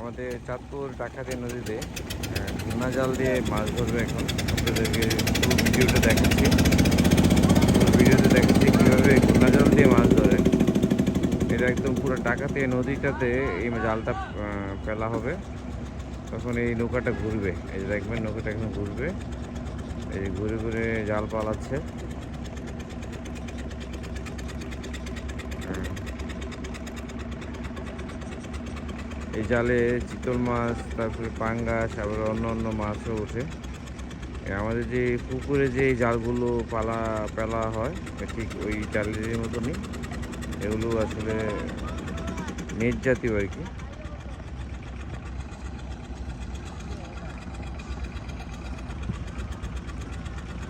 আমাদের চাঁদপুর ডাকাতি নদীতে ঘূর্ণা জাল দিয়ে মাছ ধরবে এখন। আপনাদেরকে পুরো ভিডিওটা দেখাচ্ছি। ভিডিওতে দেখাচ্ছি কীভাবে ঘূর্ণা জাল দিয়ে মাছ ধরে। এটা একদম পুরো ডাকাতে নদীটাতে এই জালটা ফেলা হবে। তখন এই নৌকাটা ঘুরবে। এই যে দেখবেন, নৌকাটা এখন ঘুরবে। এই ঘুরে ঘুরে জাল পালাচ্ছে হ্যাঁ। এই জালে চিতল মাছ, তারপরে পাঙ্গাস, আবার অন্য অন্য মাছও ওঠে। আমাদের যে পুকুরে যে জালগুলো পালা, পেলা হয় ঠিক ওই জালের মতনই। এগুলো আসলে নেট জাতীয় আর কি।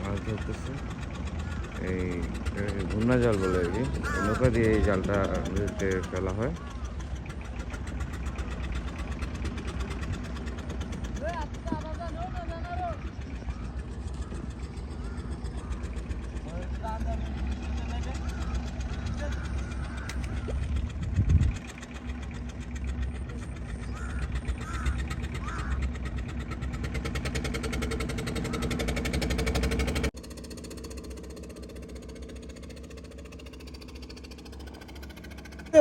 মাছ ধরতেছে। এই ঘূর্ণা জাল বলে আর কি। নৌকা দিয়ে এই জালটা ফেলা হয়। আমি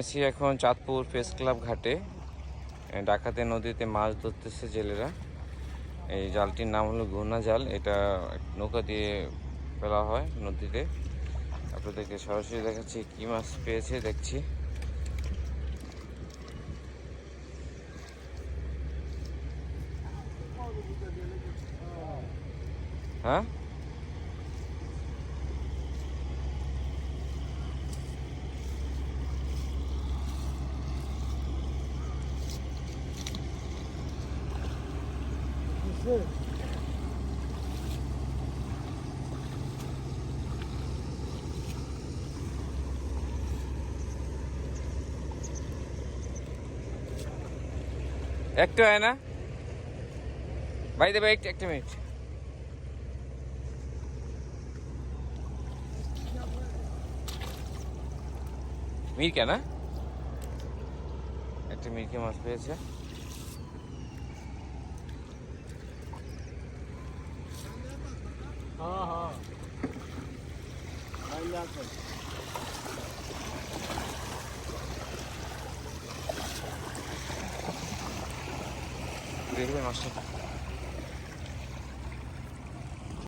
আছি এখন চাঁদপুর প্রেস ক্লাব ঘাটে। ডাকাতে নদীতে মাছ ধরতেছে জেলেরা। এই জালটির নাম হলো ঘূর্ণা জাল এটা নৌকা দিয়ে ফেলা হয় নদীতে। আপনাদেরকে সরাসরি দেখাচ্ছি কি মাছ পেয়েছে দেখছি। হ্যাঁ? একটু হয় না। ভাই দেবে একটা একটা মিনিট মিরকা না? একটা মিরকে মাছ পেয়েছে। 出てきました。